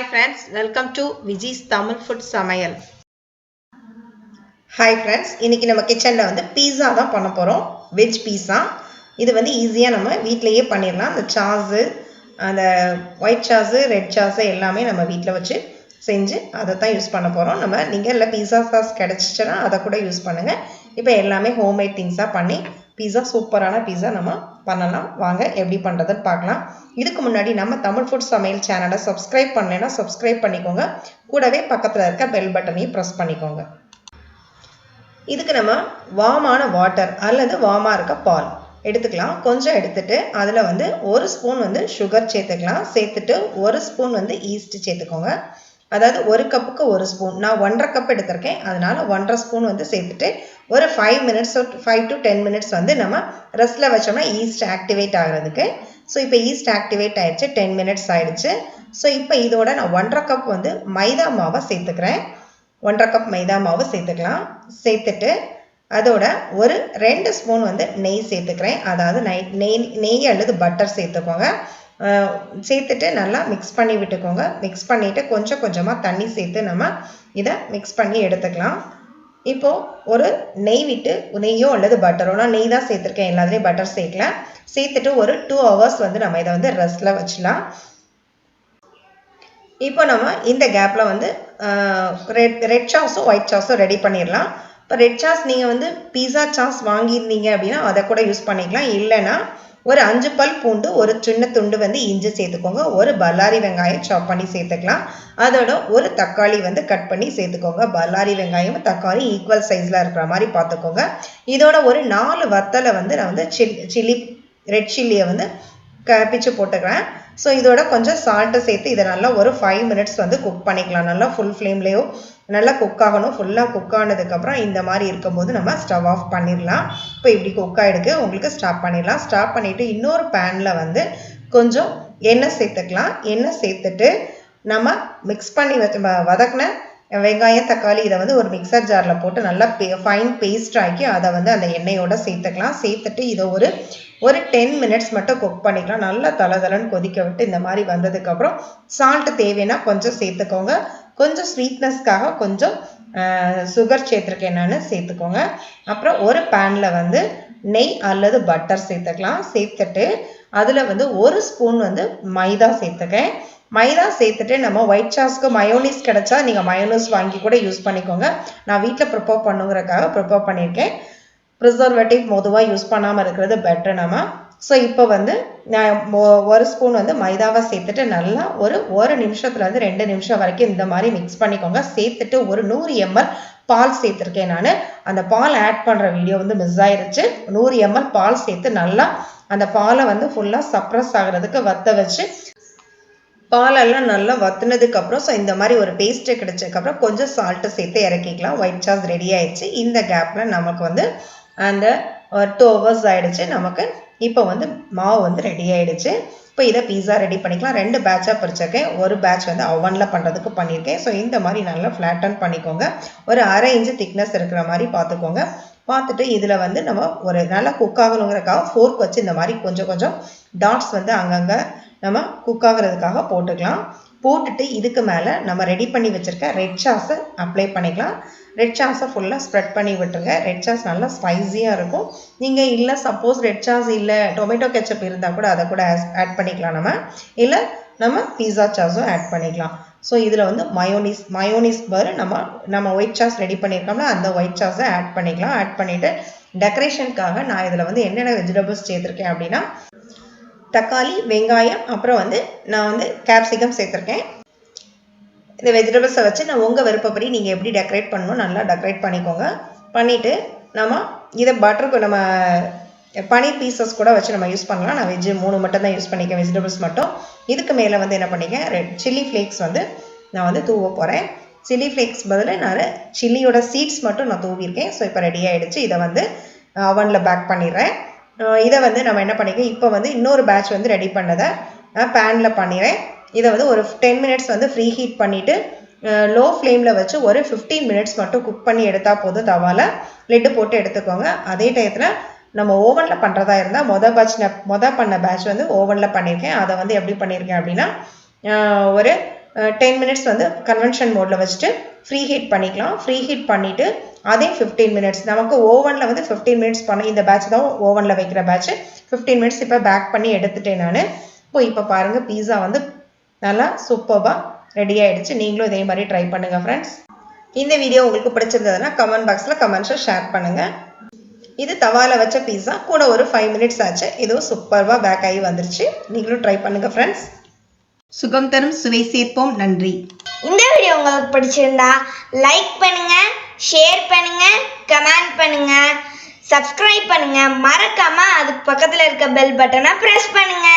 Hi friends welcome to Viji's Tamil food சமையல் hi friends இன்னைக்கு நம்ம கிச்சனில் வந்து பீஸா தான் பண்ண போகிறோம் வெஜ் பீஸா இது வந்து ஈஸியாக நம்ம வீட்டிலையே பண்ணிடலாம் அந்த சாஸு அந்த ஒயிட் சாஸு ரெட் சாஸு எல்லாமே நம்ம வீட்டில் வச்சு செஞ்சு அதை தான் யூஸ் பண்ண போகிறோம் நம்ம நீங்கள் இல்லை பீஸா சாஸ் கிடச்சிச்சுன்னா அதை கூட யூஸ் பண்ணுங்கள் இப்போ எல்லாமே ஹோம்மேட் திங்ஸாக பண்ணி பீஸா சூப்பரான பீஸா நம்ம பண்ணலாம். வாங்க எப்படி பண்ணுறதுன்னு பார்க்கலாம். இதுக்கு முன்னாடி நம்ம தமிழ் ஃபுட் சமையல் சேனலை சப்ஸ்கிரைப் பண்ணலைன்னா சப்ஸ்கிரைப் பண்ணிக்கோங்க. கூடவே பக்கத்தில் இருக்க பெல் பட்டனையும் ப்ரெஸ் பண்ணிக்கோங்க. இதுக்கு நம்ம வாமான வாட்டர் அல்லது வாமாக இருக்க பால் எடுத்துக்கலாம். கொஞ்சம் எடுத்துட்டு அதில் வந்து ஒரு ஸ்பூன் வந்து சுகர் சேர்த்துக்கலாம். சேர்த்துட்டு ஒரு ஸ்பூன் வந்து ஈஸ்ட் சேர்த்துக்கோங்க. அதாவது ஒரு கப்புக்கு ஒரு ஸ்பூன் நான் ஒன்றரை கப் எடுத்திருக்கேன். அதனால் ஒன்றரை ஸ்பூன் வந்து சேர்த்துட்டு ஒரு five minutes five to ten minutes வந்து நம்ம ரெஸ்ட்டில் வச்சோம்னா ஈஸ்ட் ஆக்டிவேட் ஆகிறதுக்கு. ஸோ இப்போ ஈஸ்ட் ஆக்டிவேட் ஆயிடுச்சு டென் மினிட்ஸ் ஆயிடுச்சு. ஸோ இப்போ இதோட நான் ஒன்றரை கப் வந்து மைதா மாவை சேர்த்துக்கிறேன். ஒன்றரை கப் மைதா மாவு சேர்த்துக்கலாம். சேர்த்துட்டு அதோட ஒரு ரெண்டு ஸ்பூன் வந்து நெய் சேர்த்துக்கிறேன். அதாவது நெய் நெய் நெய் அல்லது பட்டர் சேர்த்துக்கோங்க. சேர்த்துட்டு நல்லா மிக்ஸ் பண்ணி விட்டுக்கோங்க. மிக்ஸ் பண்ணிவிட்டு கொஞ்சம் கொஞ்சமாக தண்ணி சேர்த்து நம்ம இதை மிக்ஸ் பண்ணி எடுத்துக்கலாம். இப்போது ஒரு நெய் விட்டு நெய்யோ அல்லது பட்டரோ நான் நெய் தான் சேர்த்துருக்கேன் எல்லாத்துலேயும் பட்டர் சேர்க்கல. சேர்த்துட்டு ஒரு டூ ஹவர்ஸ் வந்து நம்ம இதை வந்து ரெஸ்ட்டில் வச்சுலாம் இப்போ நம்ம இந்த கேப்பில் வந்து ரெட் ரெட் சாஸும் ஒயிட் சாஸும் ரெடி பண்ணிடலாம். இப்போ ரெட் சாஸ் நீங்கள் வந்து பீஸா சாஸ் வாங்கியிருந்தீங்க அப்படின்னா அதை கூட யூஸ் பண்ணிக்கலாம். இல்லைன்னா ஒரு அஞ்சு பல் பூண்டு ஒரு சின்ன துண்டு வந்து இஞ்சி சேர்த்துக்கோங்க. ஒரு பல்லாரி வெங்காயம் சாப் பண்ணி சேர்த்துக்கலாம். அதோட ஒரு தக்காளி வந்து கட் பண்ணி சேர்த்துக்கோங்க. பல்லாரி வெங்காயம் தக்காளி ஈக்குவல் சைஸில் இருக்கிற மாதிரி பார்த்துக்கோங்க. இதோட ஒரு நாலு வத்தலை வந்து நான் வந்து சில் சில்லி ரெட் சில்லியை வந்து க பிச்சு போட்டுக்கிறேன். ஸோ இதோட கொஞ்சம் சால்ட்டு சேர்த்து இதை நல்லா ஒரு ஃபைவ் மினிட்ஸ் வந்து குக் பண்ணிக்கலாம். நல்லா ஃபுல் ஃப்ளேம்லேயோ நல்லா குக் ஆகணும். ஃபுல்லாக குக் ஆனதுக்கப்புறம் இந்த மாதிரி இருக்கும்போது நம்ம ஸ்டவ் ஆஃப் பண்ணிடலாம். இப்போ இப்படி குக் ஆகிடுக்கு உங்களுக்கு ஸ்டாப் பண்ணிடலாம். ஸ்டாப் பண்ணிவிட்டு இன்னொரு பேனில் வந்து கொஞ்சம் எண்ணெய் சேர்த்துக்கலாம். எண்ணெய் சேர்த்துட்டு நம்ம மிக்ஸ் பண்ணி வச்ச வதக்கின வெங்காயம் தக்காளி இதை வந்து ஒரு மிக்சர் ஜாரில் போட்டு நல்லா பே ஃபைன் பேஸ்ட் ஆக்கி அதை வந்து அந்த எண்ணெயோட சேர்த்துக்கலாம். சேர்த்துட்டு இதை ஒரு ஒரு டென் மினிட்ஸ் மட்டும் குக் பண்ணிக்கலாம். நல்லா தலதலன்னு கொதிக்க விட்டு இந்த மாதிரி வந்ததுக்கப்புறம் சால்ட்டு தேவைன்னா கொஞ்சம் சேர்த்துக்கோங்க. கொஞ்சம் ஸ்வீட்னஸ்க்காக கொஞ்சம் சுகர் சேர்த்துருக்கேன் நான் சேர்த்துக்கோங்க. அப்புறம் ஒரு பேனில் வந்து நெய் அல்லது பட்டர் சேர்த்துக்கலாம். சேர்த்துட்டு அதில் வந்து ஒரு ஸ்பூன் வந்து மைதா சேர்த்துக்கேன். மைதா சேர்த்துட்டு நம்ம ஒயிட் சாஸ்க்கு மயோனிஸ் கிடச்சா நீங்கள் மயோனிஸ் வாங்கி கூட யூஸ் பண்ணிக்கோங்க. நான் வீட்டில் ப்ரிப்பேர் பண்ணுங்கிறக்காக ப்ரிப்பேர் பண்ணியிருக்கேன். ப்ரிசர்வேட்டிவ் பொதுவாக யூஸ் பண்ணாமல் இருக்கிறது பெட்டர் நம்ம. ஸோ இப்போ வந்து நான் ஒரு ஸ்பூன் வந்து மைதாவை சேர்த்துட்டு நல்லா ஒரு ஒரு நிமிஷத்துலேருந்து ரெண்டு நிமிஷம் வரைக்கும் இந்த மாதிரி மிக்ஸ் பண்ணிக்கோங்க. சேர்த்துட்டு ஒரு நூறு எம்எல் பால் சேர்த்துருக்கேன் நான். அந்த பால் ஆட் பண்ணுற வீடியோ வந்து மிஸ் ஆயிருச்சு. நூறு எம்எல் பால் சேர்த்து நல்லா அந்த பாலை வந்து ஃபுல்லாக சப்ரஸ் ஆகிறதுக்கு வத்த வச்சு பாலெல்லாம் நல்லா வத்துனதுக்கப்புறம் ஸோ இந்த மாதிரி ஒரு பேஸ்ட்டு கிடைச்சதுக்கப்புறம் கொஞ்சம் சால்ட்டு சேர்த்து இறக்கிக்கலாம். ஒயிட் சாஸ் ரெடி ஆயிடுச்சு. இந்த கேப்பில் நமக்கு வந்து அந்த டூ ஹவர்ஸ் ஆகிடுச்சு நமக்கு இப்போ வந்து மாவு வந்து ரெடி ஆகிடுச்சு இப்போ இதை பீஸா ரெடி பண்ணிக்கலாம். ரெண்டு பேட்சாக பிரிச்சிருக்கேன். ஒரு பேட்ச் வந்து அவனில் பண்ணுறதுக்கு பண்ணியிருக்கேன். ஸோ இந்த மாதிரி நல்லா ஃப்ளாட்டன் பண்ணிக்கோங்க. ஒரு அரை இன்ச்சு திக்னஸ் இருக்கிற மாதிரி பார்த்துக்கோங்க. பார்த்துட்டு இதில் வந்து நம்ம ஒரு நல்லா குக் ஆகணுங்கிறக்காக ஃபோர்க் வச்சு இந்த மாதிரி கொஞ்சம் கொஞ்சம் டாட்ஸ் வந்து அங்கங்கே நம்ம குக் ஆகிறதுக்காக போட்டுக்கலாம். போட்டுட்டு இதுக்கு மேலே நம்ம ரெடி பண்ணி வச்சுருக்க ரெட் சாஸை அப்ளை பண்ணிக்கலாம். ரெட் சாஸை ஃபுல்லாக ஸ்ப்ரெட் பண்ணி விட்டுருங்க. ரெட் சாஸ் நல்லா ஸ்பைஸியாக இருக்கும். நீங்கள் இல்லை சப்போஸ் ரெட் சாஸ் இல்லை டொமேட்டோ கெச்சப் இருந்தால் கூட அதை கூட ஆட் பண்ணிக்கலாம் நம்ம. இல்லை நம்ம பீஸா சாஸும் ஆட் பண்ணிக்கலாம். ஸோ இதில் வந்து மயோனிஸ் மயோனிஸ் பர் நம்ம நம்ம ஒயிட் சாஸ் ரெடி பண்ணியிருக்கோம்னா அந்த ஒயிட் சாஸை ஆட் பண்ணிக்கலாம். ஆட் பண்ணிவிட்டு டெக்கரேஷனுக்காக நான் இதில் வந்து என்னென்ன வெஜிடபிள்ஸ் சேர்த்துருக்கேன் அப்படின்னா தக்காளி வெங்காயம் அப்புறம் வந்து நான் வந்து கேப்சிகம் சேர்த்துருக்கேன். இந்த வெஜிடபிள்ஸை வச்சு நான் உங்கள் விருப்பப்படி நீங்கள் எப்படி டெக்கரேட் பண்ணணும் நல்லா டெக்கரேட் பண்ணிக்கோங்க. பண்ணிவிட்டு நம்ம இதை பட்டருக்கு நம்ம பனி பீசஸ் கூட வச்சு நம்ம யூஸ் பண்ணலாம். நான் வெஜ்ஜு மூணு மட்டும் தான் யூஸ் பண்ணிக்கேன் வெஜிடபிள்ஸ் மட்டும். இதுக்கு மேலே வந்து என்ன பண்ணிக்கேன் ரெட் சில்லி ஃப்ளேக்ஸ் வந்து நான் வந்து தூவ போகிறேன் சில்லி ஃப்ளேக்ஸ் பதில் நான் சில்லியோட சீட்ஸ் மட்டும் நான் தூவியிருக்கேன். ஸோ இப்போ ரெடி ஆகிடுச்சு இதை வந்து அவனில் பேக் பண்ணிடுறேன். இதை வந்து நம்ம என்ன பண்ணிக்கோம் இப்போ வந்து இன்னொரு பேட்ச் வந்து ரெடி பண்ணதை நான் பேனில் பண்ணிடுறேன். இதை வந்து ஒரு டென் மினிட்ஸ் வந்து ஃப்ரீ ஹீட் பண்ணிவிட்டு லோ ஃப்ளேமில் வச்சு ஒரு ஃபிஃப்டீன் மினிட்ஸ் மட்டும் குக் பண்ணி எடுத்தால் போதும். தவால லிட்டு போட்டு எடுத்துக்கோங்க. அதே டயத்தில் நம்ம ஓவனில் பண்ணுறதா இருந்தால் மொதல் பேட்ச் மொதல் பண்ண பேட்ச் வந்து ஓவனில் பண்ணியிருக்கேன் அதை வந்து எப்படி பண்ணியிருக்கேன் அப்படின்னா ஒரு டென் மினிட்ஸ் வந்து கன்வென்ஷன் மோடில் வச்சுட்டு ஃப்ரீ ஹீட் பண்ணிக்கலாம். ஃப்ரீ ஹீட் பண்ணிவிட்டு அதே ஃபிஃப்டீன் மினிட்ஸ் நமக்கு ஓவனில் வந்து ஃபிஃப்டீன் மினிட்ஸ் பண்ண இந்த பேட்ச் தான் ஓவனில் வைக்கிற பேட்ச் ஃபிஃப்டீன் மினிட்ஸ் இப்போ பேக் பண்ணி எடுத்துட்டேன் நான். இப்போ இப்போ பாருங்கள் பீஸா வந்து நல்லா சூப்பராக ரெடி ஆகிடுச்சு நீங்களும் இதே மாதிரி ட்ரை பண்ணுங்கள் ஃப்ரெண்ட்ஸ் இந்த வீடியோ உங்களுக்கு பிடிச்சிருந்ததுன்னா கமெண்ட் பாக்ஸில் கமெண்ட்ஸை ஷேர் பண்ணுங்கள் இது தவால வச்ச பீஸா கூட ஒரு ஃபைவ் மினிட்ஸ் ஆச்சு. இதுவும் சூப்பராக பேக் ஆகி வந்துருச்சு. நீங்களும் ட்ரை பண்ணுங்கள் ஃப்ரெண்ட்ஸ் சுகம் தரும் சுவை சேர்ப்போம். நன்றி. இந்த வீடியோ உங்களுக்கு பிடிச்சிருந்தா லைக் பண்ணுங்க ஷேர் பண்ணுங்க கமெண்ட் பண்ணுங்க சப்ஸ்கிரைப் பண்ணுங்க. மறக்காம அதுக்கு பக்கத்துல இருக்க பெல் பட்டனை பிரஸ் பண்ணுங்க.